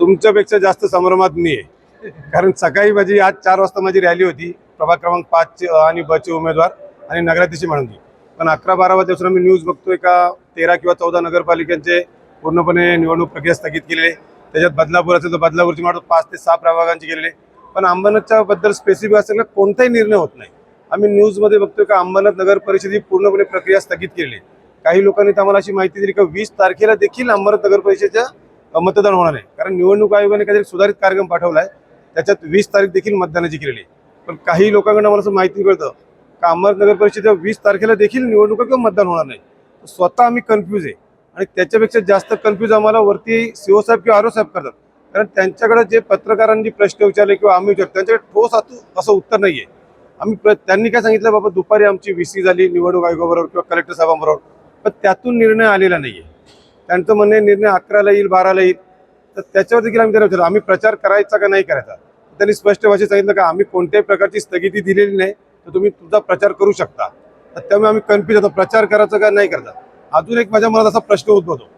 तुमच्यापेक्षा जास्त संभ्रमात मी आहे. कारण सकाळी माझी आज चार वाजता माझी रॅली होती. प्रभाग क्रमांक पाच आणि बचे उमेदवार आणि नगराध्यक्ष म्हणून. पण अकरा बारा वाजेपासून मी न्यूज बघतोय का तेरा किंवा चौदा नगरपालिकांचे पूर्णपणे निवडणूक प्रक्रिया स्थगित केलेली त्याच्यात बदलापूर असेल तर बदलापूरची म्हणतो पाच ते सहा प्रभागांची केलेले पण अंबरनाथच्या बद्दल स्पेसिफिक असेल कोणताही निर्णय होत नाही. आम्ही न्यूजमध्ये बघतोय का अंबरनाथ नगर परिषद ही पूर्णपणे प्रक्रिया स्थगित केलेली काही लोकांनी तर आम्हाला अशी माहिती दिली का वीस तारखेला देखील अंबरनाथ नगर परिषदेच्या मतदान होणार नाही कारण निवडणूक आयोगाने काहीतरी सुधारित कार्यक्रम पाठवला आहे त्याच्यात वीस तारीख देखील मतदानाची केलेली आहे. पण काही लोकांकडून मला असं माहिती कळतं का अंबरनाथ नगर परिषदेच्या वीस तारखेला देखील निवडणुका किंवा मतदान होणार नाही. स्वतः आम्ही कन्फ्यूज आहे. आणि त्याच्यापेक्षा जास्त कन्फ्यूज आम्हाला वरती सीओ साहेब किंवा आरो साहेब करतात. कारण त्यांच्याकडे जे पत्रकारांनी प्रश्न विचारले किंवा आम्ही विचारतो त्यांच्याकडे ठोस असं असं उत्तर नाही आहे आम्ही प्र त्यांनी काय सांगितलं बाबा दुपारी आमची व्ही सी झाली निवडणूक आयोगाबरोबर किंवा कलेक्टर साहेबांबरोबर पण त्यातून निर्णय आलेला नाही आहे त्यांचं म्हणणे निर्णय अकराला येईल बाराला येईल. तर त्याच्यावर देखील आम्ही त्यांना विचारलं आम्ही प्रचार करायचा का नाही करायचा? त्यांनी स्पष्ट भाषेत सांगितलं का आम्ही कोणत्याही प्रकारची स्थगिती दिलेली नाही तर तुम्ही तुमचा प्रचार करू शकता. तर त्यामुळे आम्ही कन्फ्युज होतो प्रचार करायचा का नाही करायचा? अजून एक माझ्या मनात असा प्रश्न उद्भवतो.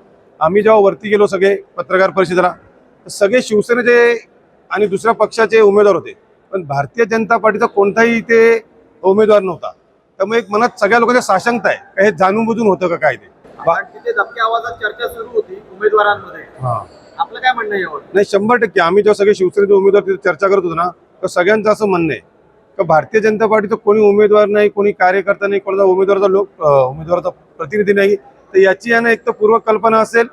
आम्ही जेव्हा वरती गेलो सगळे पत्रकार परिषदेला तर सगळे शिवसेनेचे आणि दुसऱ्या पक्षाचे उमेदवार होते. पण भारतीय जनता पार्टीचा कोणताही इथे उमेदवार नव्हता. त्यामुळे एक मनात सगळ्या लोकांच्या साशंकता आहे का हे जाणूनबुजून होतं का काय ते? तिथे आवाजात चर्चा सुरू होती उमेदवारांमध्ये. आपलं काय म्हणणं आहे यावर? नाही शंभर टक्के. आम्ही जेव्हा सगळे शिवसेनेचे उमेदवार तिथे चर्चा करत होतो ना तर सगळ्यांचं असं म्हणणं आहे. का भारतीय जनता पार्टीचं कोणी उमेदवार नाही कोणी कार्यकर्ता नाही कोणाचा उमेदवाराचा लोक उमेदवाराचा प्रतिनिधी नाही तर याची यांना एक तर पूर्वकल्पना असेल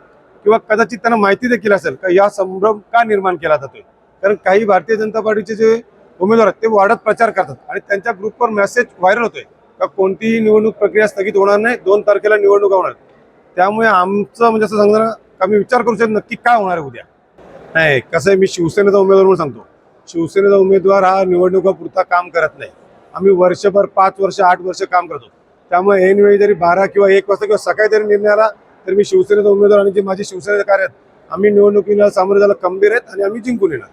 किंवा कदाचित त्यांना माहिती देखील असेल का या संभ्रम का निर्माण केला जातोय. कारण काही भारतीय जनता पार्टीचे जे उमेदवार आहेत ते वाढत प्रचार करतात आणि त्यांच्या ग्रुपवर मेसेज व्हायरल होतोय का कोणतीही निवडणूक प्रक्रिया स्थगित होणार नाही दोन तारखेला निवडणुका होणार. त्यामुळे आमचं म्हणजे असं सांगणार आम्ही विचार करू शकतो नक्की काय होणार आहे उद्या. नाही कसं आहे मी शिवसेनेचा उमेदवार म्हणून सांगतो. शिवसेनेचा उमेदवार हा निवडणुकापुरता काम करत नाही. आम्ही वर्षभर पाच वर्ष आठ वर्ष काम करतो. त्यामुळे ऐन वेळी जरी बारा किंवा एक वाजता किंवा सकाळी जरी निर्णय आला तर मी शिवसेनेचा उमेदवार आणि जे माझे शिवसेनेचे कार्य आहेत आम्ही निवडणुकीला सामोरे जायला खंबीर आहेत आणि आम्ही जिंकून येणार.